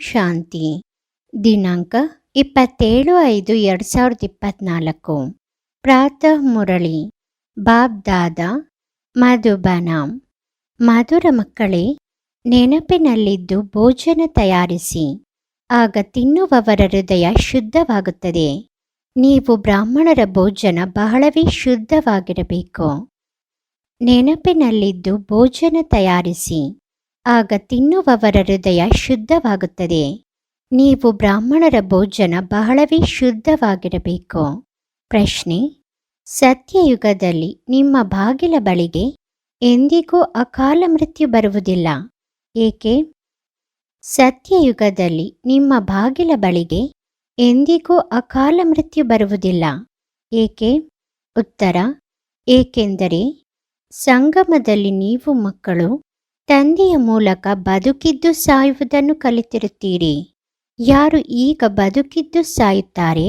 ಶಾಂತಿ. ದಿನಾಂಕ ಇಪ್ಪತ್ತೇಳು ಐದು ಎರಡು ಸಾವಿರದ ಇಪ್ಪತ್ನಾಲ್ಕು. ಪ್ರಾತಃ ಮುರಳಿ. ಬಾಬ್ ದಾದ ಮಧುಬನ. ಮಧುರ ಮಕ್ಕಳೇ, ನೆನಪಿನಲ್ಲಿದ್ದು ಭೋಜನ ತಯಾರಿಸಿ. ಆಗ ತಿನ್ನುವವರ ಹೃದಯ ಶುದ್ಧವಾಗುತ್ತದೆ. ನೀವು ಬ್ರಾಹ್ಮಣರ ಭೋಜನ ಬಹಳವೇ ಶುದ್ಧವಾಗಿರಬೇಕು. ನೆನಪಿನಲ್ಲಿದ್ದು ಭೋಜನ ತಯಾರಿಸಿ. ಆಗ ತಿನ್ನುವವರ ಹೃದಯ ಶುದ್ಧವಾಗುತ್ತದೆ. ನೀವು ಬ್ರಾಹ್ಮಣರ ಭೋಜನ ಬಹಳವೇ ಶುದ್ಧವಾಗಿರಬೇಕು. ಪ್ರಶ್ನೆ, ಸತ್ಯಯುಗದಲ್ಲಿ ನಿಮ್ಮ ಬಾಗಿಲ ಬಳಿಗೆ ಎಂದಿಗೂ ಅಕಾಲ ಮೃತ್ಯು ಬರುವುದಿಲ್ಲ. ಏಕೆ? ಸತ್ಯಯುಗದಲ್ಲಿ ನಿಮ್ಮ ಬಾಗಿಲ ಬಳಿಗೆ ಎಂದಿಗೂ ಅಕಾಲ ಮೃತ್ಯು ಬರುವುದಿಲ್ಲ. ಏಕೆ? ಉತ್ತರ, ಏಕೆಂದರೆ ಸಂಗಮದಲ್ಲಿ ನೀವು ಮಕ್ಕಳು ತಂದೆಯ ಮೂಲಕ ಬದುಕಿದ್ದು ಸಾಯುವುದನ್ನು ಕಲಿತಿರುತ್ತೀರಿ. ಯಾರು ಈಗ ಬದುಕಿದ್ದು ಸಾಯುತ್ತಾರೆ?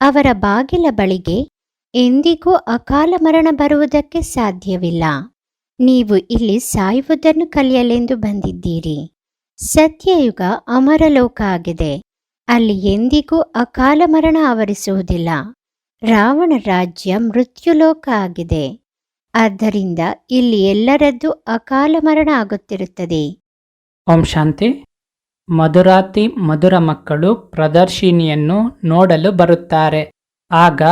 ಅವರ ಬಾಗಿಲ ಬಳಿಗೆ ಎಂದಿಗೂ ಅಕಾಲ ಮರಣ ಬರುವುದಕ್ಕೆ ಸಾಧ್ಯವಿಲ್ಲ. ನೀವು ಇಲ್ಲಿ ಸಾಯುವುದನ್ನು ಕಲಿಯಲೆಂದು ಬಂದಿದ್ದೀರಿ. ಸತ್ಯಯುಗ ಅಮರಲೋಕ ಆಗಿದೆ. ಅಲ್ಲಿ ಎಂದಿಗೂ ಅಕಾಲ ಮರಣ ಆವರಿಸುವುದಿಲ್ಲ. ರಾವಣ ರಾಜ್ಯ ಮೃತ್ಯುಲೋಕ ಆಗಿದೆ. ಆದ್ದರಿಂದ ಇಲ್ಲಿ ಎಲ್ಲರದ್ದು ಅಕಾಲ ಮರಣ ಆಗುತ್ತಿರುತ್ತದೆ. ಓಂ ಶಾಂತಿ. ಮಧುರಾತಿ ಮಧುರ ಮಕ್ಕಳು ಪ್ರದರ್ಶಿನಿಯನ್ನು ನೋಡಲು ಬರುತ್ತಾರೆ. ಆಗ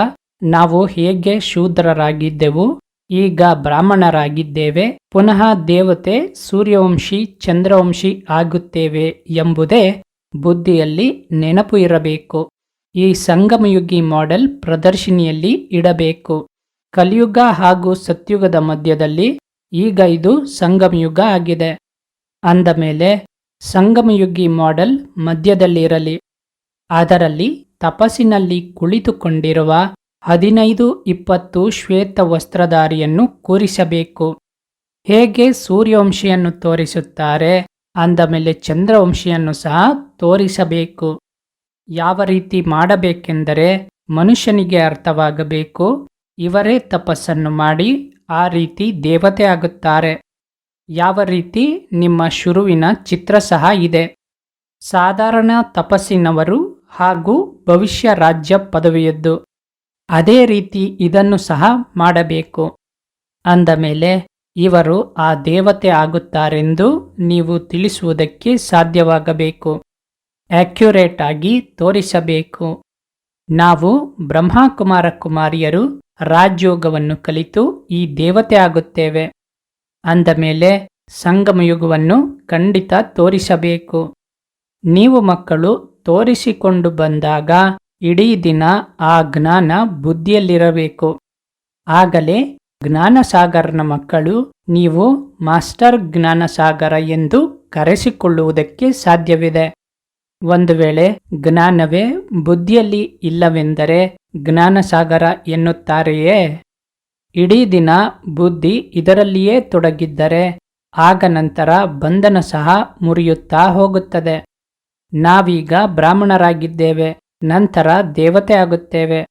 ನಾವು ಹೇಗೆ ಶೂದ್ರರಾಗಿದ್ದೆವು, ಈಗ ಬ್ರಾಹ್ಮಣರಾಗಿದ್ದೇವೆ, ಪುನಃ ದೇವತೆ ಸೂರ್ಯವಂಶಿ ಚಂದ್ರವಂಶಿ ಆಗುತ್ತೇವೆ ಎಂಬುದೇ ಬುದ್ಧಿಯಲ್ಲಿ ನೆನಪು ಇರಬೇಕು. ಈ ಸಂಗಮಯುಗಿ ಮಾಡೆಲ್ ಪ್ರದರ್ಶಿನಿಯಲ್ಲಿ ಇಡಬೇಕು. ಕಲಿಯುಗ ಹಾಗೂ ಸತ್ಯುಗದ ಮಧ್ಯದಲ್ಲಿ ಈಗ ಇದು ಸಂಗಮಯುಗ ಆಗಿದೆ. ಅಂದ ಮೇಲೆ ಸಂಗಮಯುಗಿ ಮಾಡೆಲ್ ಮಧ್ಯದಲ್ಲಿರಲಿ. ಅದರಲ್ಲಿ ತಪಸ್ಸಿನಲ್ಲಿ ಕುಳಿತುಕೊಂಡಿರುವ ಹದಿನೈದು ಇಪ್ಪತ್ತು ಶ್ವೇತ ವಸ್ತ್ರಧಾರಿಯನ್ನು ಕೂರಿಸಬೇಕು. ಹೇಗೆ ಸೂರ್ಯವಂಶಿಯನ್ನು ತೋರಿಸುತ್ತಾರೆ ಅಂದ ಮೇಲೆ ಚಂದ್ರವಂಶಿಯನ್ನು ಸಹ ತೋರಿಸಬೇಕು. ಯಾವ ರೀತಿ ಮಾಡಬೇಕೆಂದರೆ ಮನುಷ್ಯನಿಗೆ ಅರ್ಥವಾಗಬೇಕು. ಇವರೇ ತಪಸ್ಸನ್ನು ಮಾಡಿ ಆ ರೀತಿ ದೇವತೆ ಆಗುತ್ತಾರೆ. ಯಾವ ರೀತಿ? ನಿಮ್ಮ ಶುರುವಿನ ಚಿತ್ರ ಸಹ ಇದೆ. ಸಾಧಾರಣ ತಪಸ್ಸಿನವರು ಹಾಗೂ ಭವಿಷ್ಯ ರಾಜ್ಯ ಪದವಿಯದ್ದು. ಅದೇ ರೀತಿ ಇದನ್ನು ಸಹ ಮಾಡಬೇಕು. ಅಂದ ಮೇಲೆ, ಇವರು ಆ ದೇವತೆ ಆಗುತ್ತಾರೆಂದು ನೀವು ತಿಳಿಸುವುದಕ್ಕೆ ಸಾಧ್ಯವಾಗಬೇಕು. ಆಕ್ಯುರೇಟ್ ಆಗಿ ತೋರಿಸಬೇಕು. ನಾವು ಬ್ರಹ್ಮಕುಮಾರ ಕುಮಾರಿಯರು ರಾಜಯೋಗವನ್ನು ಕಲಿತು ಈ ದೇವತೆ ಆಗುತ್ತೇವೆ. ಅಂದ ಮೇಲೆ ಸಂಗಮಯುಗವನ್ನು ಖಂಡಿತ ತೋರಿಸಬೇಕು. ನೀವು ಮಕ್ಕಳು ತೋರಿಸಿಕೊಂಡು ಬಂದಾಗ ಇಡೀ ದಿನ ಆ ಜ್ಞಾನ ಬುದ್ಧಿಯಲ್ಲಿರಬೇಕು. ಆಗಲೇ ಜ್ಞಾನಸಾಗರನ ಮಕ್ಕಳು ನೀವು ಮಾಸ್ಟರ್ ಜ್ಞಾನಸಾಗರ ಎಂದು ಕರೆಸಿಕೊಳ್ಳುವುದಕ್ಕೆ ಸಾಧ್ಯವಿದೆ. ಒಂದು ವೇಳೆ ಜ್ಞಾನವೇ ಬುದ್ಧಿಯಲ್ಲಿ ಇಲ್ಲವೆಂದರೆ ಜ್ಞಾನಸಾಗರ ಎನ್ನುತ್ತಾರೆಯೇ? ಇಡೀ ದಿನ ಬುದ್ಧಿ ಇದರಲ್ಲಿಯೇ ತೊಡಗಿದ್ದರೆ ಆಗ ನಂತರ ಬಂಧನ ಸಹ ಮುರಿಯುತ್ತಾ ಹೋಗುತ್ತದೆ. ನಾವೀಗ ಬ್ರಾಹ್ಮಣರಾಗಿದ್ದೇವೆ, ನಂತರ ದೇವತೆ ಆಗುತ್ತೇವೆ.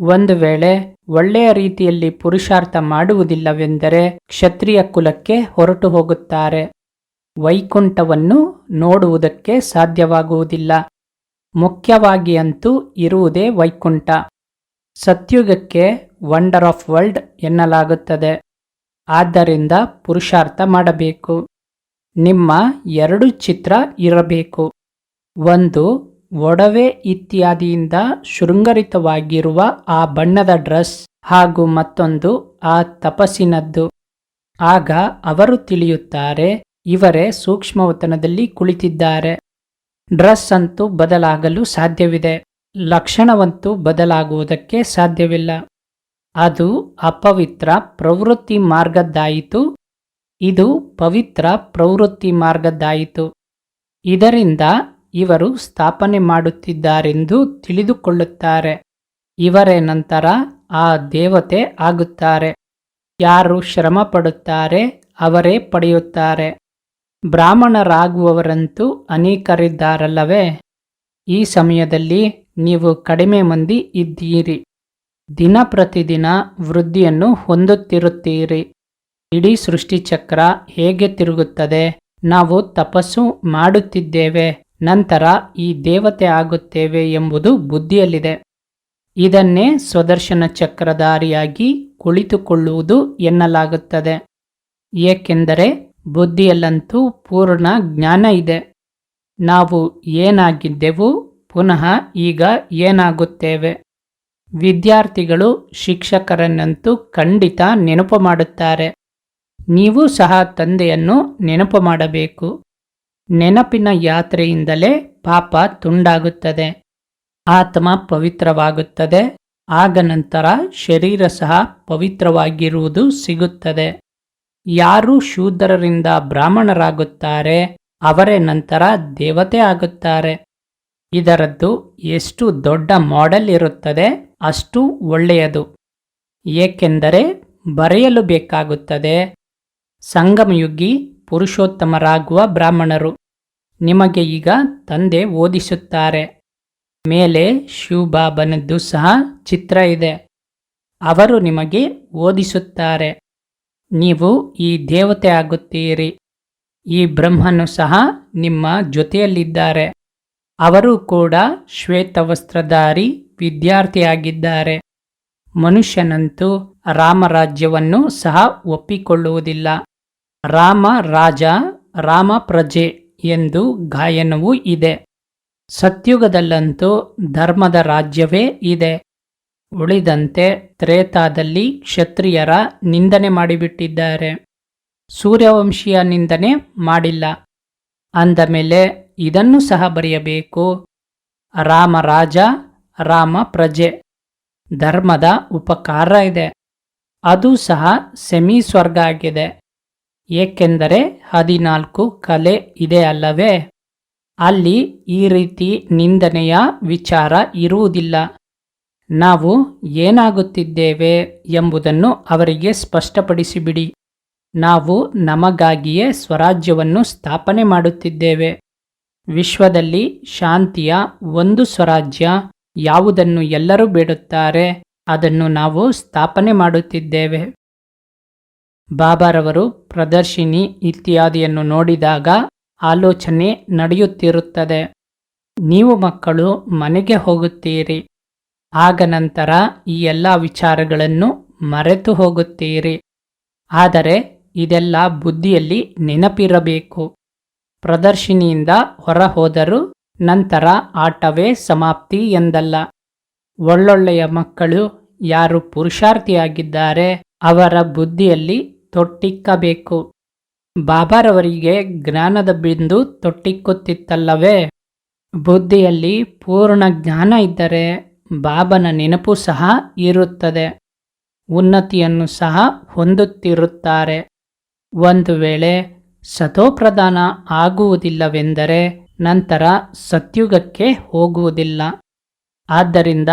ಒಂದು ವೇಳೆ ಒಳ್ಳೆಯ ರೀತಿಯಲ್ಲಿ ಪುರುಷಾರ್ಥ ಮಾಡುವುದಿಲ್ಲವೆಂದರೆ ಕ್ಷತ್ರಿಯ ಕುಲಕ್ಕೆ ಹೊರಟು ಹೋಗುತ್ತಾರೆ. ವೈಕುಂಠವನ್ನು ನೋಡುವುದಕ್ಕೆ ಸಾಧ್ಯವಾಗುವುದಿಲ್ಲ. ಮುಖ್ಯವಾಗಿ ಅಂತೂ ಇರುವುದೇ ವೈಕುಂಠ. ಸತ್ಯುಗಕ್ಕೆ ವಂಡರ್ ಆಫ್ ವರ್ಲ್ಡ್ ಎನ್ನಲಾಗುತ್ತದೆ. ಆದ್ದರಿಂದ ಪುರುಷಾರ್ಥ ಮಾಡಬೇಕು. ನಿಮ್ಮ ಎರಡು ಚಿತ್ರ ಇರಬೇಕು. ಒಂದು, ಒಡವೆ ಇತ್ಯಾದಿಯಿಂದ ಶೃಂಗರಿತವಾಗಿರುವ ಆ ಬಣ್ಣದ ಡ್ರೆಸ್ ಹಾಗೂ ಮತ್ತೊಂದು, ಆ ತಪಸ್ಸಿನದ್ದು. ಆಗ ಅವರು ತಿಳಿಯುತ್ತಾರೆ, ಇವರೇ ಸೂಕ್ಷ್ಮವತನದಲ್ಲಿ ಕುಳಿತಿದ್ದಾರೆ. ಡ್ರೆಸ್ ಅಂತೂ ಬದಲಾಗಲು ಸಾಧ್ಯವಿದೆ. ಲಕ್ಷಣವಂತೂ ಬದಲಾಗುವುದಕ್ಕೆ ಸಾಧ್ಯವಿಲ್ಲ. ಅದು ಅಪವಿತ್ರ ಪ್ರವೃತ್ತಿ ಮಾರ್ಗದ್ದಾಯಿತು. ಇದು ಪವಿತ್ರ ಪ್ರವೃತ್ತಿ ಮಾರ್ಗದ್ದಾಯಿತು. ಇದರಿಂದ ಇವರು ಸ್ಥಾಪನೆ ಮಾಡುತ್ತಿದ್ದಾರೆಂದು ತಿಳಿದುಕೊಳ್ಳುತ್ತಾರೆ. ಇವರೇ ನಂತರ ಆ ದೇವತೆ ಆಗುತ್ತಾರೆ. ಯಾರು ಶ್ರಮ ಪಡುತ್ತಾರೆ ಅವರೇ ಪಡೆಯುತ್ತಾರೆ. ಬ್ರಾಹ್ಮಣರಾಗುವವರಂತೂ ಅನೇಕರಿದ್ದಾರಲ್ಲವೇ? ಈ ಸಮಯದಲ್ಲಿ ನೀವು ಕಡಿಮೆ ಮಂದಿ ಇದ್ದೀರಿ. ದಿನ ಪ್ರತಿದಿನ ವೃದ್ಧಿಯನ್ನು ಹೊಂದುತ್ತಿರುತ್ತೀರಿ. ಇಡೀ ಸೃಷ್ಟಿಚಕ್ರ ಹೇಗೆ ತಿರುಗುತ್ತದೆ? ನಾವು ತಪಸ್ಸು ಮಾಡುತ್ತಿದ್ದೇವೆ, ನಂತರ ಈ ದೇವತೆ ಆಗುತ್ತೇವೆ ಎಂಬುದು ಬುದ್ಧಿಯಲ್ಲಿದೆ. ಇದನ್ನೇ ಸ್ವದರ್ಶನ ಚಕ್ರಧಾರಿಯಾಗಿ ಕುಳಿತುಕೊಳ್ಳುವುದು ಎನ್ನಲಾಗುತ್ತದೆ. ಏಕೆಂದರೆ ಬುದ್ಧಿಯಲ್ಲಂತೂ ಪೂರ್ಣ ಜ್ಞಾನ ಇದೆ. ನಾವು ಏನಾಗಿದ್ದೆವು? ಪುನಃ ಈಗ ಏನಾಗುತ್ತೇವೆ? ವಿದ್ಯಾರ್ಥಿಗಳು ಶಿಕ್ಷಕರನ್ನಂತೂ ಖಂಡಿತ ನೆನಪು ಮಾಡುತ್ತಾರೆ. ನೀವು ಸಹ ತಂದೆಯನ್ನು ನೆನಪು ಮಾಡಬೇಕು. ನೆನಪಿನ ಯಾತ್ರೆಯಿಂದಲೇ ಪಾಪ ತುಂಡಾಗುತ್ತದೆ. ಆತ್ಮ ಪವಿತ್ರವಾಗುತ್ತದೆ. ಆಗ ನಂತರ ಶರೀರ ಸಹ ಪವಿತ್ರವಾಗಿರುವುದು ಸಿಗುತ್ತದೆ. ಯಾರು ಶೂದ್ರರಿಂದ ಬ್ರಾಹ್ಮಣರಾಗುತ್ತಾರೆ, ಅವರೇ ನಂತರ ದೇವತೆ ಆಗುತ್ತಾರೆ. ಇದರದ್ದು ಎಷ್ಟು ದೊಡ್ಡ ಮಾಡೆಲ್ ಇರುತ್ತದೆ ಅಷ್ಟು ಒಳ್ಳೆಯದು. ಏಕೆಂದರೆ ಬರೆಯಲು ಬೇಕಾಗುತ್ತದೆ. ಸಂಗಮಯುಗಿ ಪುರುಷೋತ್ತಮರಾಗುವ ಬ್ರಾಹ್ಮಣರು. ನಿಮಗೆ ಈಗ ತಂದೆ ಓದಿಸುತ್ತಾರೆ. ಮೇಲೆ ಶಿವಬಾಬನದ್ದು ಸಹ ಚಿತ್ರ ಇದೆ. ಅವರು ನಿಮಗೆ ಓದಿಸುತ್ತಾರೆ. ನೀವು ಈ ದೇವತೆ ಆಗುತ್ತೀರಿ. ಈ ಬ್ರಹ್ಮನು ಸಹ ನಿಮ್ಮ ಜೊತೆಯಲ್ಲಿದ್ದಾರೆ. ಅವರು ಕೂಡ ಶ್ವೇತವಸ್ತ್ರಧಾರಿ ವಿದ್ಯಾರ್ಥಿಯಾಗಿದ್ದಾರೆ. ಮನುಷ್ಯನಂತೂ ರಾಮರಾಜ್ಯವನ್ನು ಸಹ ಒಪ್ಪಿಕೊಳ್ಳುವುದಿಲ್ಲ. ರಾಮ ರಾಜ, ರಾಮ ಪ್ರಜೆ ಎಂದು ಗಾಯನವೂ ಇದೆ. ಸತ್ಯುಗದಲ್ಲಂತೂ ಧರ್ಮದ ರಾಜ್ಯವೇ ಇದೆ. ಉಳಿದಂತೆ ತ್ರೇತಾದಲ್ಲಿ ಕ್ಷತ್ರಿಯರ ನಿಂದನೆ ಮಾಡಿಬಿಟ್ಟಿದ್ದಾರೆ. ಸೂರ್ಯವಂಶೀಯ ನಿಂದನೆ ಮಾಡಿಲ್ಲ. ಅಂದ ಮೇಲೆ ಇದನ್ನು ಸಹ ಬರೆಯಬೇಕು. ರಾಮ ರಾಜ, ರಾಮ ಪ್ರಜೆ. ಧರ್ಮದ ಉಪಕಾರ ಇದೆ. ಅದು ಸಹ ಸೆಮಿ ಸ್ವರ್ಗ ಆಗಿದೆ. ಏಕೆಂದರೆ ಹದಿನಾಲ್ಕು ಕಲೆ ಇದೆ ಅಲ್ಲವೇ? ಅಲ್ಲಿ ಈ ರೀತಿ ನಿಂದನೆಯ ವಿಚಾರ ಇರುವುದಿಲ್ಲ. ನಾವು ಏನಾಗುತ್ತಿದ್ದೇವೆ ಎಂಬುದನ್ನು ಅವರಿಗೆ ಸ್ಪಷ್ಟಪಡಿಸಿಬಿಡಿ. ನಾವು ನಮಗಾಗಿಯೇ ಸ್ವರಾಜ್ಯವನ್ನು ಸ್ಥಾಪನೆ ಮಾಡುತ್ತಿದ್ದೇವೆ. ವಿಶ್ವದಲ್ಲಿ ಶಾಂತಿಯ ಒಂದು ಸ್ವರಾಜ್ಯ ಯಾವುದನ್ನು ಎಲ್ಲರೂ ಬೇಡುತ್ತಾರೆ, ಅದನ್ನು ನಾವು ಸ್ಥಾಪನೆ ಮಾಡುತ್ತಿದ್ದೇವೆ. ಬಾಬಾರವರು ಪ್ರದರ್ಶಿನಿ ಇತ್ಯಾದಿಯನ್ನು ನೋಡಿದಾಗ ಆಲೋಚನೆ ನಡೆಯುತ್ತಿರುತ್ತದೆ. ನೀವು ಮಕ್ಕಳು ಮನೆಗೆ ಹೋಗುತ್ತೀರಿ. ಆಗ ನಂತರ ಈ ಎಲ್ಲ ವಿಚಾರಗಳನ್ನು ಮರೆತು ಹೋಗುತ್ತೀರಿ. ಆದರೆ ಇದೆಲ್ಲ ಬುದ್ಧಿಯಲ್ಲಿ ನೆನಪಿರಬೇಕು. ಪ್ರದರ್ಶಿನಿಯಿಂದ ಹೊರ ಹೋದರೂ ನಂತರ ಆಟವೇ ಸಮಾಪ್ತಿ ಎಂದಲ್ಲ. ಒಳ್ಳೊಳ್ಳೆಯ ಮಕ್ಕಳು ಯಾರು ಪುರುಷಾರ್ಥಿಯಾಗಿದ್ದಾರೆ ಅವರ ಬುದ್ಧಿಯಲ್ಲಿ ತೊಟ್ಟಿಕ್ಕಬೇಕು. ಬಾಬಾರವರಿಗೆ ಜ್ಞಾನದ ಬಿಂದು ತೊಟ್ಟಿಕ್ಕುತ್ತಿತ್ತಲ್ಲವೇ? ಬುದ್ಧಿಯಲ್ಲಿ ಪೂರ್ಣ ಜ್ಞಾನ ಇದ್ದರೆ ಬಾಬನ ನೆನಪು ಸಹ ಇರುತ್ತದೆ. ಉನ್ನತಿಯನ್ನು ಸಹ ಹೊಂದುತ್ತಿರುತ್ತಾರೆ. ಒಂದು ವೇಳೆ ಸತೋಪ್ರಧಾನ ಆಗುವುದಿಲ್ಲವೆಂದರೆ ನಂತರ ಸತ್ಯುಗಕ್ಕೆ ಹೋಗುವುದಿಲ್ಲ. ಆದ್ದರಿಂದ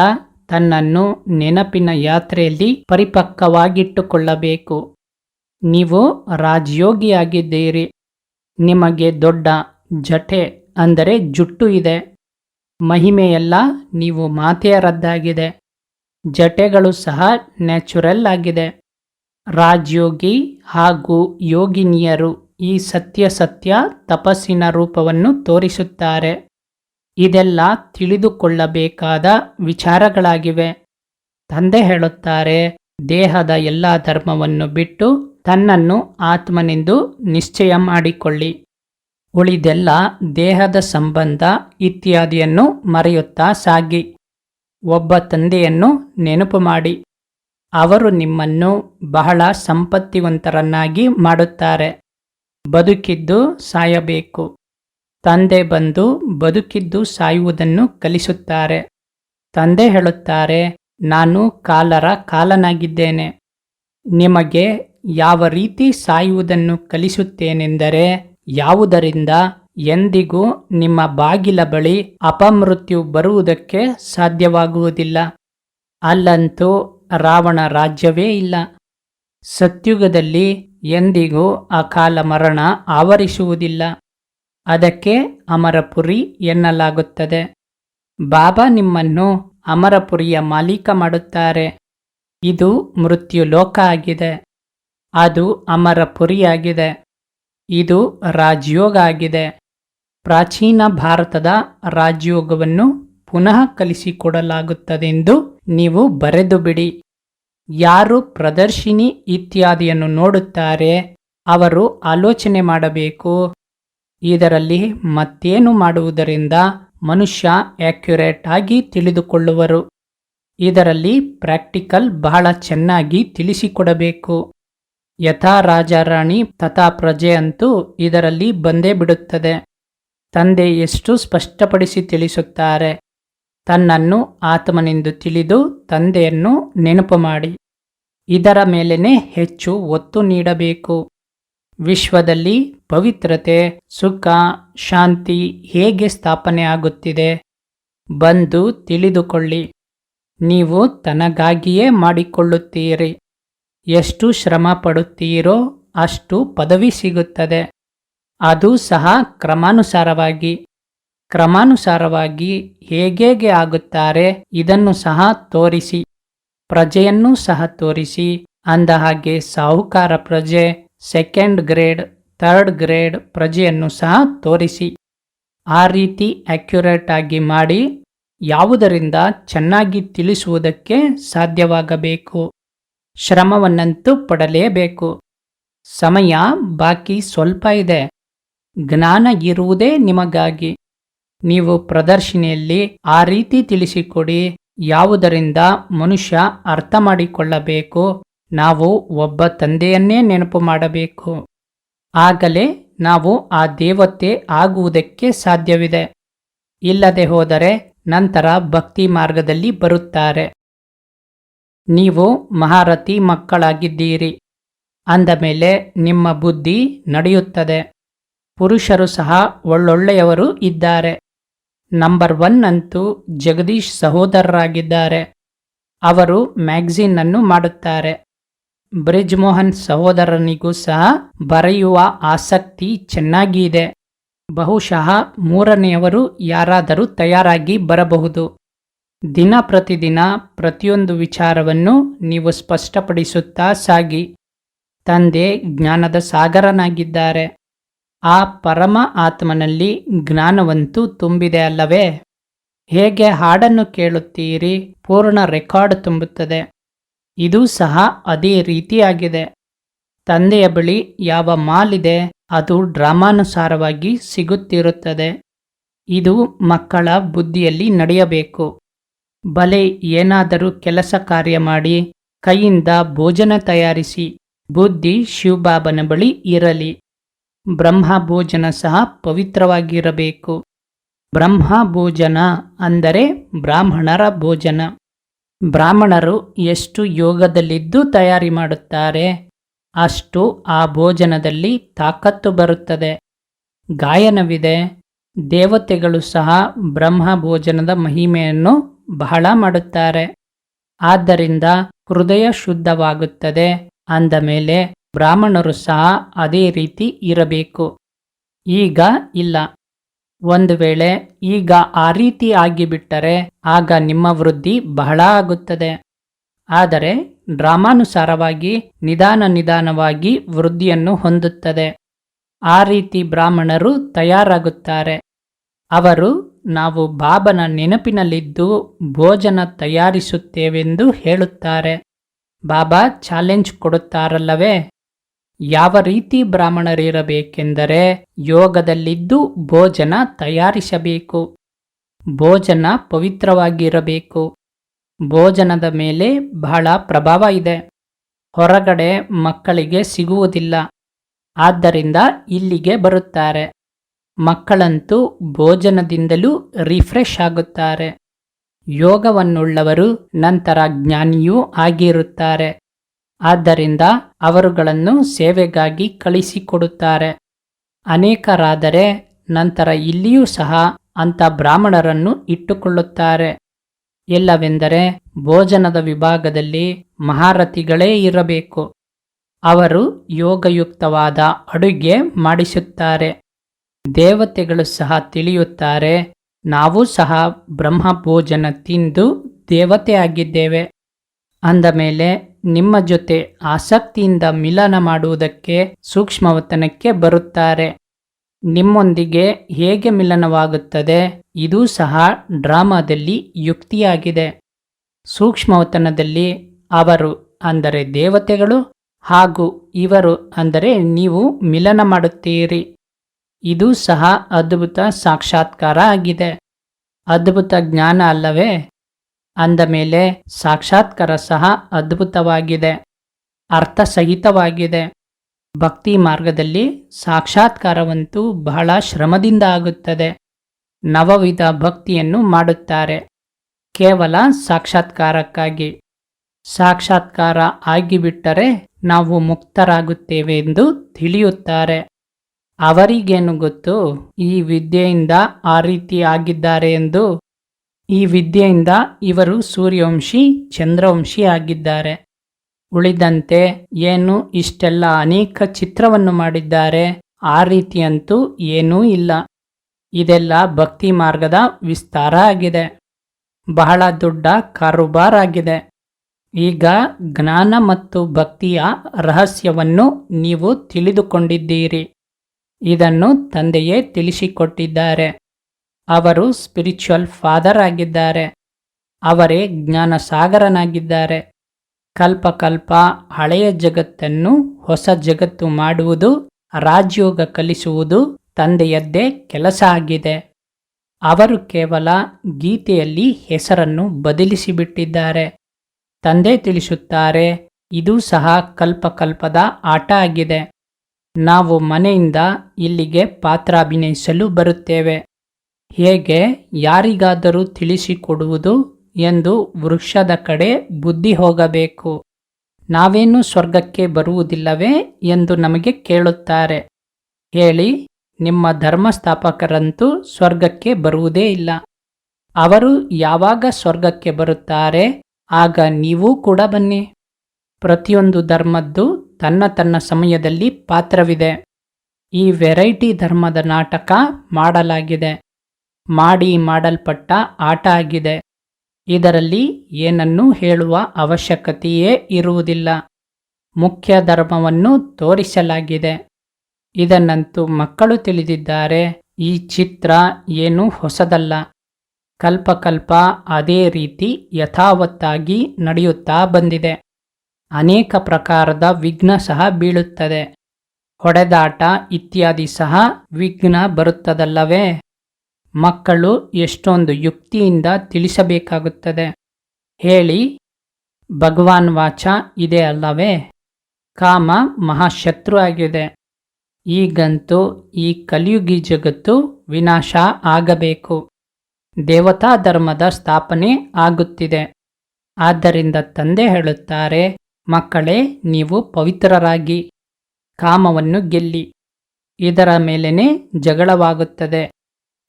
ತನ್ನನ್ನು ನೆನಪಿನ ಯಾತ್ರೆಯಲ್ಲಿ ಪರಿಪಕ್ವವಾಗಿಟ್ಟುಕೊಳ್ಳಬೇಕು. ನೀವು ರಾಜಯೋಗಿಯಾಗಿದ್ದೀರಿ. ನಿಮಗೆ ದೊಡ್ಡ ಜಟೆ ಅಂದರೆ ಜುಟ್ಟು ಇದೆ. ಮಹಿಮೆಯೆಲ್ಲ ನೀವು ಮಾತೆಯರದ್ದಾಗಿದೆ. ಜಟೆಗಳು ಸಹ ನ್ಯಾಚುರಲ್ ಆಗಿದೆ. ರಾಜಯೋಗಿ ಹಾಗೂ ಯೋಗಿನಿಯರು ಈ ಸತ್ಯ ಸತ್ಯ ತಪಸ್ಸಿನ ರೂಪವನ್ನು ತೋರಿಸುತ್ತಾರೆ. ಇದೆಲ್ಲ ತಿಳಿದುಕೊಳ್ಳಬೇಕಾದ ವಿಚಾರಗಳಾಗಿವೆ. ತಂದೆ ಹೇಳುತ್ತಾರೆ, ದೇಹದ ಎಲ್ಲ ಧರ್ಮವನ್ನು ಬಿಟ್ಟು ತನ್ನನ್ನು ಆತ್ಮನೆಂದು ನಿಶ್ಚಯ ಮಾಡಿಕೊಳ್ಳಿ. ಉಳಿದೆಲ್ಲ ದೇಹದ ಸಂಬಂಧ ಇತ್ಯಾದಿಯನ್ನು ಮರೆಯುತ್ತಾ ಸಾಗಿ. ಒಬ್ಬ ತಂದೆಯನ್ನು ನೆನಪು ಮಾಡಿ. ಅವರು ನಿಮ್ಮನ್ನು ಬಹಳ ಸಂಪತ್ತಿವಂತರನ್ನಾಗಿ ಮಾಡುತ್ತಾರೆ. ಬದುಕಿದ್ದು ಸಾಯಬೇಕು. ತಂದೆ ಬಂದು ಬದುಕಿದ್ದು ಸಾಯುವುದನ್ನು ಕಲಿಸುತ್ತಾರೆ. ತಂದೆ ಹೇಳುತ್ತಾರೆ, ನಾನು ಕಾಲರ ಕಾಲನಾಗಿದ್ದೇನೆ. ನಿಮಗೆ ಯಾವ ರೀತಿ ಸಾಯುವುದನ್ನು ಕಲಿಸುತ್ತೇನೆಂದರೆ, ಯಾವುದರಿಂದ ಎಂದಿಗೂ ನಿಮ್ಮ ಬಾಗಿಲ ಬಳಿ ಅಪಮೃತ್ಯು ಬರುವುದಕ್ಕೆ ಸಾಧ್ಯವಾಗುವುದಿಲ್ಲ. ಅಲ್ಲಂತೂ ರಾವಣ ರಾಜ್ಯವೇ ಇಲ್ಲ. ಸತ್ಯುಗದಲ್ಲಿ ಎಂದಿಗೂ ಅಕಾಲ ಮರಣ ಆವರಿಸುವುದಿಲ್ಲ. ಅದಕ್ಕೆ ಅಮರಪುರಿ ಎನ್ನಲಾಗುತ್ತದೆ. ಬಾಬಾ ನಿಮ್ಮನ್ನು ಅಮರಪುರಿಯ ಮಾಲೀಕ ಮಾಡುತ್ತಾರೆ. ಇದು ಮೃತ್ಯು ಲೋಕ ಆಗಿದೆ. ಅದು ಅಮರಪುರಿಯಾಗಿದೆ. ಇದು ರಾಜಯೋಗ ಆಗಿದೆ. ಪ್ರಾಚೀನ ಭಾರತದ ರಾಜಯೋಗವನ್ನು ಪುನಃ ಕಲಿಸಿಕೊಡಲಾಗುತ್ತದೆಂದು ನೀವು ಬರೆದು ಬಿಡಿ. ಯಾರು ಪ್ರದರ್ಶಿನಿ ಇತ್ಯಾದಿಯನ್ನು ನೋಡುತ್ತಾರೆ, ಅವರು ಆಲೋಚನೆ ಮಾಡಬೇಕು. ಇದರಲ್ಲಿ ಮತ್ತೇನು ಮಾಡುವುದರಿಂದ ಮನುಷ್ಯ ಆಕ್ಯುರೇಟ್ ಆಗಿ ತಿಳಿದುಕೊಳ್ಳುವರು. ಇದರಲ್ಲಿ ಪ್ರಾಕ್ಟಿಕಲ್ ಬಹಳ ಚೆನ್ನಾಗಿ ತಿಳಿಸಿಕೊಡಬೇಕು. ಯಥಾ ರಾಜಾರಾಣಿ ತಥಾ ಪ್ರಜೆ ಅಂತೂ ಇದರಲ್ಲಿ ಬಂದೇ ಬಿಡುತ್ತದೆ. ತಂದೆ ಎಷ್ಟು ಸ್ಪಷ್ಟಪಡಿಸಿ ತಿಳಿಸುತ್ತಾರೆ. ತನ್ನನ್ನು ಆತ್ಮನೆಂದು ತಿಳಿದು ತಂದೆಯನ್ನು ನೆನಪು ಮಾಡಿ ಇದರ ಮೇಲೇನೆ ಹೆಚ್ಚು ಒತ್ತು ನೀಡಬೇಕು. ವಿಶ್ವದಲ್ಲಿ ಪವಿತ್ರತೆ, ಸುಖ, ಶಾಂತಿ ಹೇಗೆ ಸ್ಥಾಪನೆ ಆಗುತ್ತಿದೆ ಬಂದು ತಿಳಿದುಕೊಳ್ಳಿ. ನೀವು ತನಗಾಗಿಯೇ ಮಾಡಿಕೊಳ್ಳುತ್ತೀರಿ. ಎಷ್ಟು ಶ್ರಮ ಪಡುತ್ತೀರೋ ಅಷ್ಟು ಪದವಿ ಸಿಗುತ್ತದೆ. ಅದು ಸಹ ಕ್ರಮಾನುಸಾರವಾಗಿ. ಕ್ರಮಾನುಸಾರವಾಗಿ ಹೇಗೇಗೆ ಆಗುತ್ತಾರೆ ಇದನ್ನು ಸಹ ತೋರಿಸಿ. ಪ್ರಜೆಯನ್ನೂ ಸಹ ತೋರಿಸಿ. ಅಂದ ಹಾಗೆ ಸಾಹುಕಾರ ಪ್ರಜೆ ಸೆಕೆಂಡ್ ಗ್ರೇಡ್ ಥರ್ಡ್ ಗ್ರೇಡ್ ಪ್ರಜೆಯನ್ನು ಸಹ ತೋರಿಸಿ. ಆ ರೀತಿ ಅಕ್ಯುರೇಟ್ ಆಗಿ ಮಾಡಿ ಯಾವುದರಿಂದ ಚೆನ್ನಾಗಿ ತಿಳಿಸುವುದಕ್ಕೆ ಸಾಧ್ಯವಾಗಬೇಕು. ಶ್ರಮವನ್ನಂತೂ ಪಡಲೇಬೇಕು. ಸಮಯ ಬಾಕಿ ಸ್ವಲ್ಪ ಇದೆ. ಜ್ಞಾನ ಇರುವುದೇ ನಿಮಗಾಗಿ. ನೀವು ಪ್ರದರ್ಶಿನಿಯಲ್ಲಿ ಆ ರೀತಿ ತಿಳಿಸಿಕೊಡಿ, ಯಾವುದರಿಂದ ಮನುಷ್ಯ ಅರ್ಥ ಮಾಡಿಕೊಳ್ಳಬೇಕು ನಾವು ಒಬ್ಬ ತಂದೆಯನ್ನೇ ನೆನಪು ಮಾಡಬೇಕು. ಆಗಲೇ ನಾವು ಆ ದೇವತೆ ಆಗುವುದಕ್ಕೆ ಸಾಧ್ಯವಿದೆ. ಇಲ್ಲದೆ ಹೋದರೆ ನಂತರ ಭಕ್ತಿ ಮಾರ್ಗದಲ್ಲಿ ಬರುತ್ತಾರೆ. ನೀವು ಮಹಾರಥಿ ಮಕ್ಕಳಾಗಿದ್ದೀರಿ. ಅಂದಮೇಲೆ ನಿಮ್ಮ ಬುದ್ಧಿ ನಡೆಯುತ್ತದೆ. ಪುರುಷರು ಸಹ ಒಳ್ಳೊಳ್ಳೆಯವರು ಇದ್ದಾರೆ. ನಂಬರ್ ಒನ್ ಅಂತೂ ಜಗದೀಶ್ ಸಹೋದರರಾಗಿದ್ದಾರೆ. ಅವರು ಮ್ಯಾಗಝೀನ್ ಅನ್ನು ಮಾಡುತ್ತಾರೆ. ಬ್ರಿಜ್ ಮೋಹನ್ ಸಹೋದರನಿಗೂ ಸಹ ಬರೆಯುವ ಆಸಕ್ತಿ ಚೆನ್ನಾಗಿ ಇದೆ ಬಹುಶಃ ಮೂರನೆಯವರು ಯಾರಾದರೂ ತಯಾರಾಗಿ ಬರಬಹುದು. ದಿನ ಪ್ರತಿದಿನ ಪ್ರತಿಯೊಂದು ವಿಚಾರವನ್ನು ನೀವು ಸ್ಪಷ್ಟಪಡಿಸುತ್ತಾ ಸಾಗಿ. ತಂದೆ ಜ್ಞಾನದ ಸಾಗರನಾಗಿದ್ದಾರೆ. ಆ ಪರಮ ಆತ್ಮನಲ್ಲಿ ಜ್ಞಾನವಂತೂ ತುಂಬಿದೆ ಅಲ್ಲವೇ? ಹೇಗೆ ಹಾಡನ್ನು ಕೇಳುತ್ತೀರಿ? ಪೂರ್ಣ ರೆಕಾರ್ಡ್ ತುಂಬುತ್ತದೆ. ಇದು ಸಹ ಅದೇ ರೀತಿಯಾಗಿದೆ. ತಂದೆಯ ಬಳಿ ಯಾವ ಮಾಲಿದೆ, ಅದು ಡ್ರಾಮಾನುಸಾರವಾಗಿ ಸಿಗುತ್ತಿರುತ್ತದೆ. ಇದು ಮಕ್ಕಳ ಬುದ್ಧಿಯಲ್ಲಿ ನಡೆಯಬೇಕು. ಬಲೆ ಏನಾದರೂ ಕೆಲಸ ಕಾರ್ಯ ಮಾಡಿ, ಕೈಯಿಂದ ಭೋಜನ ತಯಾರಿಸಿ, ಬುದ್ಧಿ ಶಿವಬಾಬನ ಬಳಿ ಇರಲಿ. ಬ್ರಹ್ಮ ಭೋಜನ ಸಹ ಪವಿತ್ರವಾಗಿರಬೇಕು. ಬ್ರಹ್ಮ ಭೋಜನ ಅಂದರೆ ಬ್ರಾಹ್ಮಣರ ಭೋಜನ. ಬ್ರಾಹ್ಮಣರು ಎಷ್ಟು ಯೋಗದಲ್ಲಿದ್ದು ತಯಾರಿ ಮಾಡುತ್ತಾರೆ, ಅಷ್ಟು ಆ ಭೋಜನದಲ್ಲಿ ತಾಕತ್ತು ಬರುತ್ತದೆ. ಗಾಯನವಿದೆ. ದೇವತೆಗಳು ಸಹ ಬ್ರಹ್ಮ ಭೋಜನದ ಮಹಿಮೆಯನ್ನು ಬಹಳ ಮಾಡುತ್ತಾರೆ. ಆದ್ದರಿಂದ ಹೃದಯ ಶುದ್ಧವಾಗುತ್ತದೆ. ಅಂದ ಮೇಲೆ ಬ್ರಾಹ್ಮಣರು ಸಹ ಅದೇ ರೀತಿ ಇರಬೇಕು. ಈಗ ಇಲ್ಲ. ಒಂದು ವೇಳೆ ಈಗ ಆ ರೀತಿ ಆಗಿಬಿಟ್ಟರೆ ಆಗ ನಿಮ್ಮ ವೃದ್ಧಿ ಬಹಳ ಆಗುತ್ತದೆ. ಆದರೆ ಡ್ರಾಮಾನುಸಾರವಾಗಿ ನಿಧಾನ ನಿಧಾನವಾಗಿ ವೃದ್ಧಿಯನ್ನು ಹೊಂದುತ್ತದೆ. ಆ ರೀತಿ ಬ್ರಾಹ್ಮಣರು ತಯಾರಾಗುತ್ತಾರೆ. ಅವರು ನಾವು ಬಾಬನ ನೆನಪಿನಲ್ಲಿದ್ದು ಭೋಜನ ತಯಾರಿಸುತ್ತೇವೆಂದು ಹೇಳುತ್ತಾರೆ. ಬಾಬಾ ಚಾಲೆಂಜ್ ಕೊಡುತ್ತಾರಲ್ಲವೇ? ಯಾವ ರೀತಿ ಬ್ರಾಹ್ಮಣರಿರಬೇಕೆಂದರೆ ಯೋಗದಲ್ಲಿದ್ದು ಭೋಜನ ತಯಾರಿಸಬೇಕು. ಭೋಜನ ಪವಿತ್ರವಾಗಿರಬೇಕು. ಭೋಜನದ ಮೇಲೆ ಬಹಳ ಪ್ರಭಾವ ಇದೆ. ಹೊರಗಡೆ ಮಕ್ಕಳಿಗೆ ಸಿಗುವುದಿಲ್ಲ. ಆದ್ದರಿಂದ ಇಲ್ಲಿಗೆ ಬರುತ್ತಾರೆ. ಮಕ್ಕಳಂತೂ ಭೋಜನದಿಂದಲೂ ರಿಫ್ರೆಶ್ ಆಗುತ್ತಾರೆ. ಯೋಗವನ್ನುಳ್ಳವರು ನಂತರ ಜ್ಞಾನಿಯೂ ಆಗಿರುತ್ತಾರೆ. ಆದ್ದರಿಂದ ಅವರುಗಳನ್ನು ಸೇವೆಗಾಗಿ ಕಳಿಸಿಕೊಡುತ್ತಾರೆ. ಅನೇಕರಾದರೆ ನಂತರ ಇಲ್ಲಿಯೂ ಸಹ ಅಂಥ ಬ್ರಾಹ್ಮಣರನ್ನು ಇಟ್ಟುಕೊಳ್ಳುತ್ತಾರೆ. ಎಲ್ಲವೆಂದರೆ ಭೋಜನದ ವಿಭಾಗದಲ್ಲಿ ಮಹಾರಥಿಗಳೇ ಇರಬೇಕು. ಅವರು ಯೋಗಯುಕ್ತವಾದ ಅಡುಗೆ ಮಾಡಿಸುತ್ತಾರೆ. ದೇವತೆಗಳು ಸಹ ತಿಳಿಯುತ್ತಾರೆ, ನಾವು ಸಹ ಬ್ರಹ್ಮ ಭೋಜನ ತಿಂದು ದೇವತೆ ಆಗಿದ್ದೇವೆ ಅಂದ ಮೇಲೆ ನಿಮ್ಮ ಜೊತೆ ಆಸಕ್ತಿಯಿಂದ ಮಿಲನ ಮಾಡುವುದಕ್ಕೆ ಸೂಕ್ಷ್ಮವತನಕ್ಕೆ ಬರುತ್ತಾರೆ. ನಿಮ್ಮೊಂದಿಗೆ ಹೇಗೆ ಮಿಲನವಾಗುತ್ತದೆ, ಇದು ಸಹ ಡ್ರಾಮಾದಲ್ಲಿ ಯುಕ್ತಿಯಾಗಿದೆ. ಸೂಕ್ಷ್ಮವತನದಲ್ಲಿ ಅವರು ಅಂದರೆ ದೇವತೆಗಳು ಹಾಗೂ ಇವರು ಅಂದರೆ ನೀವು ಮಿಲನ ಮಾಡುತ್ತೀರಿ. ಇದು ಸಹ ಅದ್ಭುತ ಸಾಕ್ಷಾತ್ಕಾರ ಆಗಿದೆ. ಅದ್ಭುತ ಜ್ಞಾನ ಅಲ್ಲವೇ? ಅಂದ ಮೇಲೆ ಸಾಕ್ಷಾತ್ಕಾರ ಸಹ ಅದ್ಭುತವಾಗಿದೆ, ಅರ್ಥಸಹಿತವಾಗಿದೆ. ಭಕ್ತಿ ಮಾರ್ಗದಲ್ಲಿ ಸಾಕ್ಷಾತ್ಕಾರವಂತೂ ಬಹಳ ಶ್ರಮದಿಂದ ಆಗುತ್ತದೆ. ನವವಿಧ ಭಕ್ತಿಯನ್ನು ಮಾಡುತ್ತಾರೆ. ಕೇವಲ ಸಾಕ್ಷಾತ್ಕಾರಕ್ಕಾಗಿ. ಸಾಕ್ಷಾತ್ಕಾರ ಆಗಿಬಿಟ್ಟರೆ ನಾವು ಮುಕ್ತರಾಗುತ್ತೇವೆ ಎಂದು ತಿಳಿಯುತ್ತಾರೆ. ಅವರಿಗೇನು ಗೊತ್ತು? ಈ ವಿದ್ಯೆಯಿಂದ ಆ ರೀತಿ ಆಗಿದ್ದಾರೆ ಎಂದು ಈ ವಿದ್ಯೆಯಿಂದ ಇವರು ಸೂರ್ಯವಂಶಿ, ಚಂದ್ರವಂಶಿ ಆಗಿದ್ದಾರೆ. ಉಳಿದಂತೆ ಏನು ಇಷ್ಟೆಲ್ಲ ಅನೇಕ ಚಿತ್ರವನ್ನು ಮಾಡಿದ್ದಾರೆ. ಆ ರೀತಿಯಂತೂ ಏನೂ ಇಲ್ಲ. ಇದೆಲ್ಲ ಭಕ್ತಿ ಮಾರ್ಗದ ವಿಸ್ತಾರ ಆಗಿದೆ. ಬಹಳ ದೊಡ್ಡ ಕಾರುಬಾರ್ ಆಗಿದೆ. ಈಗ ಜ್ಞಾನ ಮತ್ತು ಭಕ್ತಿಯ ರಹಸ್ಯವನ್ನು ನೀವು ತಿಳಿದುಕೊಂಡಿದ್ದೀರಿ. ಇದನ್ನು ತಂದೆಯೇ ತಿಳಿಸಿಕೊಟ್ಟಿದ್ದಾರೆ. ಅವರು ಸ್ಪಿರಿಚುವಲ್ ಫಾದರ್ ಆಗಿದ್ದಾರೆ. ಅವರೇ ಜ್ಞಾನಸಾಗರನಾಗಿದ್ದಾರೆ. ಕಲ್ಪ ಕಲ್ಪ ಹಳೆಯ ಜಗತ್ತನ್ನು ಹೊಸ ಜಗತ್ತು ಮಾಡುವುದು, ರಾಜಯೋಗ ಕಲಿಸುವುದು ತಂದೆಯದ್ದೇ ಕೆಲಸ ಆಗಿದೆ. ಅವರು ಕೇವಲ ಗೀತೆಯಲ್ಲಿ ಹೆಸರನ್ನು ಬದಲಿಸಿಬಿಟ್ಟಿದ್ದಾರೆ. ತಂದೆ ತಿಳಿಸುತ್ತಾರೆ, ಇದು ಸಹ ಕಲ್ಪಕಲ್ಪದ ಆಟ ಆಗಿದೆ. ನಾವು ಮನೆಯಿಂದ ಇಲ್ಲಿಗೆ ಪಾತ್ರ ಅಭಿನಯಿಸಲು ಬರುತ್ತೇವೆ. ಹೇಗೆ ಯಾರಿಗಾದರೂ ತಿಳಿಸಿಕೊಡುವುದು ಎಂದು ವೃಕ್ಷದ ಕಡೆ ಬುದ್ಧಿ ಹೋಗಬೇಕು. ನಾವೇನು ಸ್ವರ್ಗಕ್ಕೆ ಬರುವುದಿಲ್ಲವೇ ಎಂದು ನಮಗೆ ಕೇಳುತ್ತಾರೆ. ಹೇಳಿ, ನಿಮ್ಮ ಧರ್ಮಸ್ಥಾಪಕರಂತೂ ಸ್ವರ್ಗಕ್ಕೆ ಬರುವುದೇ ಇಲ್ಲ. ಅವರು ಯಾವಾಗ ಸ್ವರ್ಗಕ್ಕೆ ಬರುತ್ತಾರೆ, ಆಗ ನೀವೂ ಕೂಡ ಬನ್ನಿ. ಪ್ರತಿಯೊಂದು ಧರ್ಮದ್ದು ತನ್ನ ತನ್ನ ಸಮಯದಲ್ಲಿ ಪಾತ್ರವಿದೆ. ಈ ವೆರೈಟಿ ಧರ್ಮದ ನಾಟಕ ಮಾಡಲಾಗಿದೆ. ಮಾಡಿ ಮಾಡಲ್ಪಟ್ಟ ಆಟ ಆಗಿದೆ. ಇದರಲ್ಲಿ ಏನನ್ನೂ ಹೇಳುವ ಅವಶ್ಯಕತೆಯೇ ಇರುವುದಿಲ್ಲ. ಮುಖ್ಯ ಧರ್ಮವನ್ನು ತೋರಿಸಲಾಗಿದೆ. ಇದನ್ನಂತೂ ಮಕ್ಕಳು ತಿಳಿದಿದ್ದಾರೆ. ಈ ಚಿತ್ರ ಏನೂ ಹೊಸದಲ್ಲ. ಕಲ್ಪಕಲ್ಪ ಅದೇ ರೀತಿ ಯಥಾವತ್ತಾಗಿ ನಡೆಯುತ್ತಾ ಬಂದಿದೆ. ಅನೇಕ ಪ್ರಕಾರದ ವಿಘ್ನ ಸಹ ಬೀಳುತ್ತದೆ. ಹೊಡೆದಾಟ ಇತ್ಯಾದಿ ಸಹ ವಿಘ್ನ ಬರುತ್ತದಲ್ಲವೇ? ಮಕ್ಕಳು ಎಷ್ಟೊಂದು ಯುಕ್ತಿಯಿಂದ ತಿಳಿಸಬೇಕಾಗುತ್ತದೆ. ಹೇಳಿ, ಭಗವಾನ್ ವಾಚ ಇದೆ ಅಲ್ಲವೇ? ಕಾಮ ಮಹಾಶತ್ರು ಆಗಿದೆ. ಈಗಂತೂ ಈ ಕಲಿಯುಗಿ ಜಗತ್ತು ವಿನಾಶ ಆಗಬೇಕು. ದೇವತಾ ಧರ್ಮದ ಸ್ಥಾಪನೆ ಆಗುತ್ತಿದೆ. ಆದ್ದರಿಂದ ತಂದೆ ಹೇಳುತ್ತಾರೆ, ಮಕ್ಕಳೇ, ನೀವು ಪವಿತ್ರರಾಗಿ, ಕಾಮವನ್ನು ಗೆಲ್ಲಿ. ಇದರ ಮೇಲೇನೆ ಜಗಳವಾಗುತ್ತದೆ.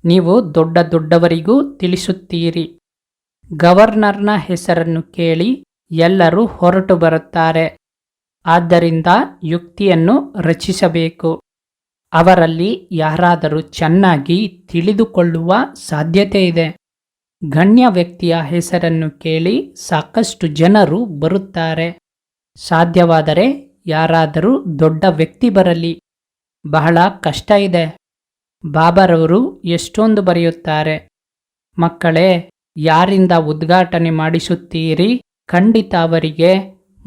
ನೀವು ದೊಡ್ಡ ದೊಡ್ಡವರಿಗೂ ತಿಳಿಸುತ್ತೀರಿ. ಗವರ್ನರ್ನ ಹೆಸರನ್ನು ಕೇಳಿ ಎಲ್ಲರೂ ಹೊರಟು ಬರುತ್ತಾರೆ. ಆದ್ದರಿಂದ ಯುಕ್ತಿಯನ್ನು ರಚಿಸಬೇಕು. ಅವರಲ್ಲಿ ಯಾರಾದರೂ ಚೆನ್ನಾಗಿ ತಿಳಿದುಕೊಳ್ಳುವ ಸಾಧ್ಯತೆ ಇದೆ. ಗಣ್ಯ ವ್ಯಕ್ತಿಯ ಹೆಸರನ್ನು ಕೇಳಿ ಸಾಕಷ್ಟು ಜನರು ಬರುತ್ತಾರೆ. ಸಾಧ್ಯವಾದರೆ ಯಾರಾದರೂ ದೊಡ್ಡ ವ್ಯಕ್ತಿ ಬರಲಿ. ಬಹಳ ಕಷ್ಟ ಇದೆ. ಬಾಬಾರವರು ಎಷ್ಟೊಂದು ಬರೆಯುತ್ತಾರೆ. ಮಕ್ಕಳೇ, ಯಾರಿಂದ ಉದ್ಘಾಟನೆ ಮಾಡಿಸುತ್ತೀರಿ? ಖಂಡಿತ ಅವರಿಗೆ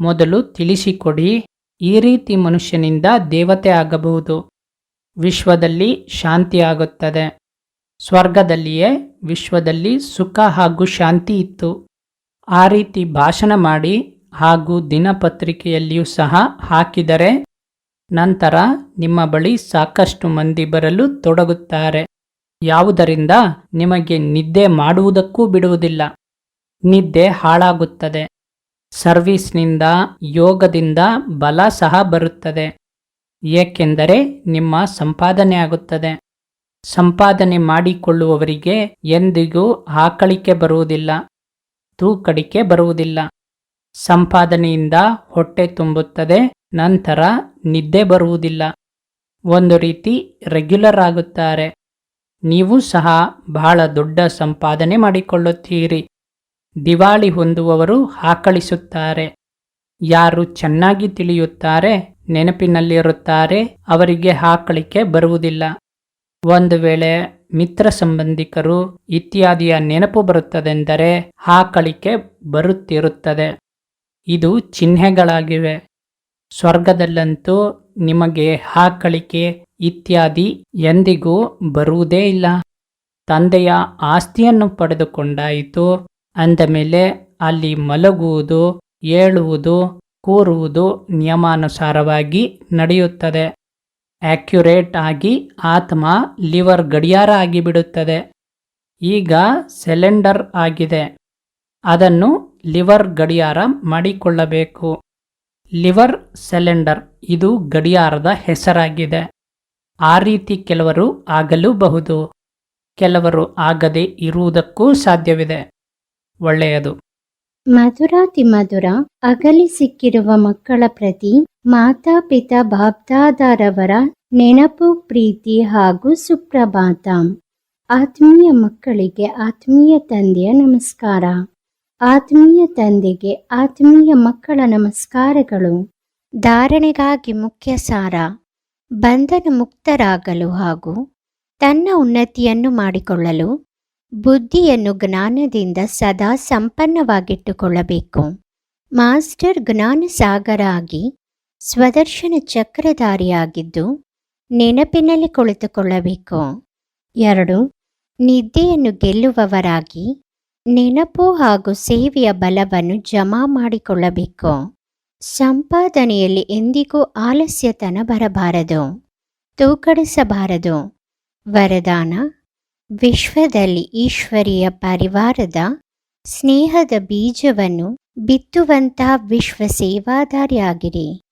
ಮೊದಲು ತಿಳಿಸಿಕೊಡಿ. ಈ ರೀತಿ ಮನುಷ್ಯನಿಂದ ದೇವತೆ ಆಗಬಹುದು. ವಿಶ್ವದಲ್ಲಿ ಶಾಂತಿ ಆಗುತ್ತದೆ. ಸ್ವರ್ಗದಲ್ಲಿಯೇ ವಿಶ್ವದಲ್ಲಿ ಸುಖ ಹಾಗೂ ಶಾಂತಿ ಇತ್ತು. ಆ ರೀತಿ ಭಾಷಣ ಮಾಡಿ ಹಾಗೂ ದಿನಪತ್ರಿಕೆಯಲ್ಲಿಯೂ ಸಹ ಹಾಕಿದರೆ ನಂತರ ನಿಮ್ಮ ಬಳಿ ಸಾಕಷ್ಟು ಮಂದಿ ಬರಲು ತೊಡಗುತ್ತಾರೆ. ಯಾವುದರಿಂದ ನಿಮಗೆ ನಿದ್ದೆ ಮಾಡುವುದಕ್ಕೂ ಬಿಡುವುದಿಲ್ಲ. ನಿದ್ದೆ ಹಾಳಾಗುತ್ತದೆ. ಸರ್ವೀಸ್ನಿಂದ, ಯೋಗದಿಂದ ಬಲ ಸಹ ಬರುತ್ತದೆ. ಏಕೆಂದರೆ ನಿಮ್ಮ ಸಂಪಾದನೆ ಆಗುತ್ತದೆ. ಸಂಪಾದನೆ ಮಾಡಿಕೊಳ್ಳುವವರಿಗೆ ಎಂದಿಗೂ ಆಕಳಿಕೆ ಬರುವುದಿಲ್ಲ. ತೂಕಡಿಕೆ ಬರುವುದಿಲ್ಲ. ಸಂಪಾದನೆಯಿಂದ ಹೊಟ್ಟೆ ತುಂಬುತ್ತದೆ. ನಂತರ ನಿದ್ದೆ ಬರುವುದಿಲ್ಲ. ಒಂದು ರೀತಿ ರೆಗ್ಯುಲರ್ ಆಗುತ್ತಾರೆ. ನೀವು ಸಹ ಬಹಳ ದೊಡ್ಡ ಸಂಪಾದನೆ ಮಾಡಿಕೊಳ್ಳುತ್ತೀರಿ. ದಿವಾಳಿ ಹೊಂದುವವರು ಹಾಕಳಿಸುತ್ತಾರೆ. ಯಾರು ಚೆನ್ನಾಗಿ ತಿಳಿಯುತ್ತಾರೆ, ನೆನಪಿನಲ್ಲಿರುತ್ತಾರೆ, ಅವರಿಗೆ ಹಾಕಳಿಕೆ ಬರುವುದಿಲ್ಲ. ಒಂದು ವೇಳೆ ಮಿತ್ರ ಸಂಬಂಧಿಕರು ಇತ್ಯಾದಿಯ ನೆನಪು ಬರುತ್ತದೆಂದರೆ ಹಾಕಳಿಕೆ ಬರುತ್ತಿರುತ್ತದೆ. ಇದು ಚಿಹ್ನೆಗಳಾಗಿವೆ. ಸ್ವರ್ಗದಲ್ಲಂತೂ ನಿಮಗೆ ಹಾಕಳಿಕೆ ಇತ್ಯಾದಿ ಎಂದಿಗೂ ಬರುವುದೇ ಇಲ್ಲ. ತಂದೆಯ ಆಸ್ತಿಯನ್ನು ಪಡೆದುಕೊಂಡಾಯಿತು. ಅಂದ ಮೇಲೆ ಅಲ್ಲಿ ಮಲಗುವುದು, ಏಳುವುದು, ಕೂರುವುದು ನಿಯಮಾನುಸಾರವಾಗಿ ನಡೆಯುತ್ತದೆ. ಆಕ್ಯುರೇಟ್ ಆಗಿ ಆತ್ಮ ಲಿವರ್ ಗಡಿಯಾರ ಆಗಿಬಿಡುತ್ತದೆ. ಈಗ ಸಿಲಿಂಡರ್ ಆಗಿದೆ. ಅದನ್ನು ಲಿವರ್ ಗಡಿಯಾರ ಮಾಡಿಕೊಳ್ಳಬೇಕು. ಲಿವರ್ ಸೆಲೆಂಡರ್ ಇದು ಗಡಿಯಾರದ ಹೆಸರಾಗಿದೆ. ಆ ರೀತಿ ಕೆಲವರು ಆಗಲೂಬಹುದು. ಕೆಲವರು ಆಗದೆ ಇರುವುದಕ್ಕೂ ಸಾಧ್ಯವಿದೆ. ಒಳ್ಳೆಯದು. ಮಧುರಾತಿ ಮಧುರ, ಅಗಲಿ ಸಿಕ್ಕಿರುವ ಮಕ್ಕಳ ಪ್ರತಿ ಮಾತಾಪಿತಾ ಬಾಬ್ದಾದಾರವರ ನೆನಪು, ಪ್ರೀತಿ ಹಾಗೂ ಸುಪ್ರಭಾತ. ಆತ್ಮೀಯ ಮಕ್ಕಳಿಗೆ ಆತ್ಮೀಯ ತಂದೆಯ ನಮಸ್ಕಾರ. ಆತ್ಮೀಯ ತಂದೆಗೆ ಆತ್ಮೀಯ ಮಕ್ಕಳ ನಮಸ್ಕಾರಗಳು. ಧಾರಣೆಗಾಗಿ ಮುಖ್ಯ ಸಾರ ಬಂಧನ ಮುಕ್ತರಾಗಲು ಹಾಗೂ ತನ್ನ ಉನ್ನತಿಯನ್ನು ಮಾಡಿಕೊಳ್ಳಲು ಬುದ್ಧಿಯನ್ನು ಜ್ಞಾನದಿಂದ ಸದಾ ಸಂಪನ್ನವಾಗಿಟ್ಟುಕೊಳ್ಳಬೇಕು. ಮಾಸ್ಟರ್ ಜ್ಞಾನ ಸಾಗರ ಆಗಿ ಸ್ವದರ್ಶನ ಚಕ್ರಧಾರಿಯಾಗಿದ್ದು ನೆನಪಿನಲ್ಲಿ ಕುಳಿತುಕೊಳ್ಳಬೇಕು. ಎರಡು, ನಿದ್ದೆಯನ್ನು ಗೆಲ್ಲುವವರಾಗಿ ನೆನಪು ಹಾಗೂ ಸೇವೆಯ ಬಲವನ್ನು ಜಮಾ ಮಾಡಿಕೊಳ್ಳಬೇಕು. ಸಂಪಾದನೆಯಲ್ಲಿ ಎಂದಿಗೂ ಆಲಸ್ಯತನ ಬರಬಾರದು. ತೂಕಡಿಸಬಾರದು. ವರದಾನ ವಿಶ್ವದಲ್ಲಿ ಈಶ್ವರಿಯ ಪರಿವಾರದ ಸ್ನೇಹದ ಬೀಜವನ್ನು ಬಿತ್ತುವಂತಹ ವಿಶ್ವ ಸೇವಾದಾರಿಯಾಗಿರಿ.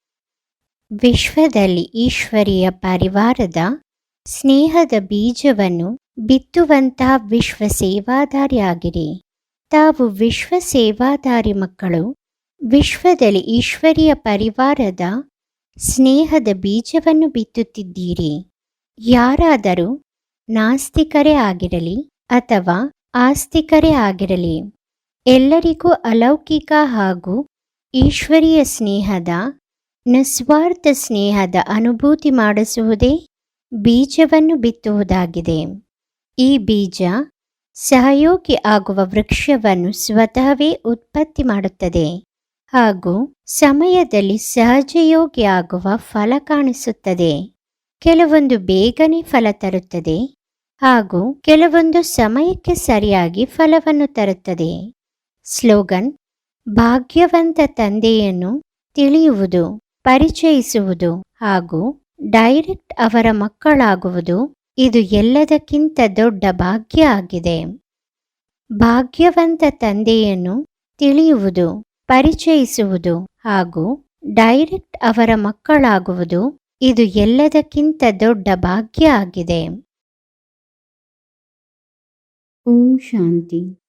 ವಿಶ್ವದಲ್ಲಿ ಈಶ್ವರಿಯ ಪರಿವಾರದ ಸ್ನೇಹದ ಬೀಜವನ್ನು ಬಿತ್ತುವಂತಹ ವಿಶ್ವ ಸೇವಾದಾರಿಯಾಗಿರಿ ತಾವು ವಿಶ್ವ ಸೇವಾದಾರಿ ಮಕ್ಕಳು, ವಿಶ್ವದಲ್ಲಿ ಈಶ್ವರಿಯ ಪರಿವಾರದ ಸ್ನೇಹದ ಬೀಜವನ್ನು ಬಿತ್ತುತ್ತಿದ್ದೀರಿ. ಯಾರಾದರೂ ನಾಸ್ತಿಕರೇ ಆಗಿರಲಿ ಅಥವಾ ಆಸ್ತಿಕರೇ ಆಗಿರಲಿ, ಎಲ್ಲರಿಗೂ ಅಲೌಕಿಕ ಹಾಗೂ ಈಶ್ವರಿಯ ಸ್ನೇಹದ, ನಿಸ್ವಾರ್ಥ ಸ್ನೇಹದ ಅನುಭೂತಿ ಮಾಡಿಸುವುದೇ ಬೀಜವನ್ನು ಬಿತ್ತುವುದಾಗಿದೆ. ಈ ಬೀಜ ಸಹಯೋಗಿ ಆಗುವ ವೃಕ್ಷವನ್ನು ಸ್ವತಃವೇ ಉತ್ಪತ್ತಿ ಮಾಡುತ್ತದೆ ಹಾಗೂ ಸಮಯದಲ್ಲಿ ಸಹಜಯೋಗಿ ಆಗುವ ಫಲ ಕಾಣಿಸುತ್ತದೆ. ಕೆಲವೊಂದು ಬೇಗನೆ ಫಲ ತರುತ್ತದೆ ಹಾಗೂ ಕೆಲವೊಂದು ಸಮಯಕ್ಕೆ ಸರಿಯಾಗಿ ಫಲವನ್ನು ತರುತ್ತದೆ. ಸ್ಲೋಗನ್, ಭಾಗ್ಯವಂತ ತಂದೆಯನ್ನು ತಿಳಿಯುವುದು, ಪರಿಚಯಿಸುವುದು ಹಾಗೂ ಡೈರೆಕ್ಟ್ ಅವರ ಮಕ್ಕಳಾಗುವುದು ಇದು ಎಲ್ಲದಕ್ಕಿಂತ ದೊಡ್ಡ ಭಾಗ್ಯ ಆಗಿದೆ. ಭಾಗ್ಯವಂತ ತಂದೆಯನ್ನು ತಿಳಿಯುವುದು, ಪರಿಚಯಿಸುವುದು ಹಾಗೂ ಡೈರೆಕ್ಟ್ ಅವರ ಮಕ್ಕಳಾಗುವುದು ಇದು ಎಲ್ಲದಕ್ಕಿಂತ ದೊಡ್ಡ ಭಾಗ್ಯ ಆಗಿದೆ. ಓಂ ಶಾಂತಿ.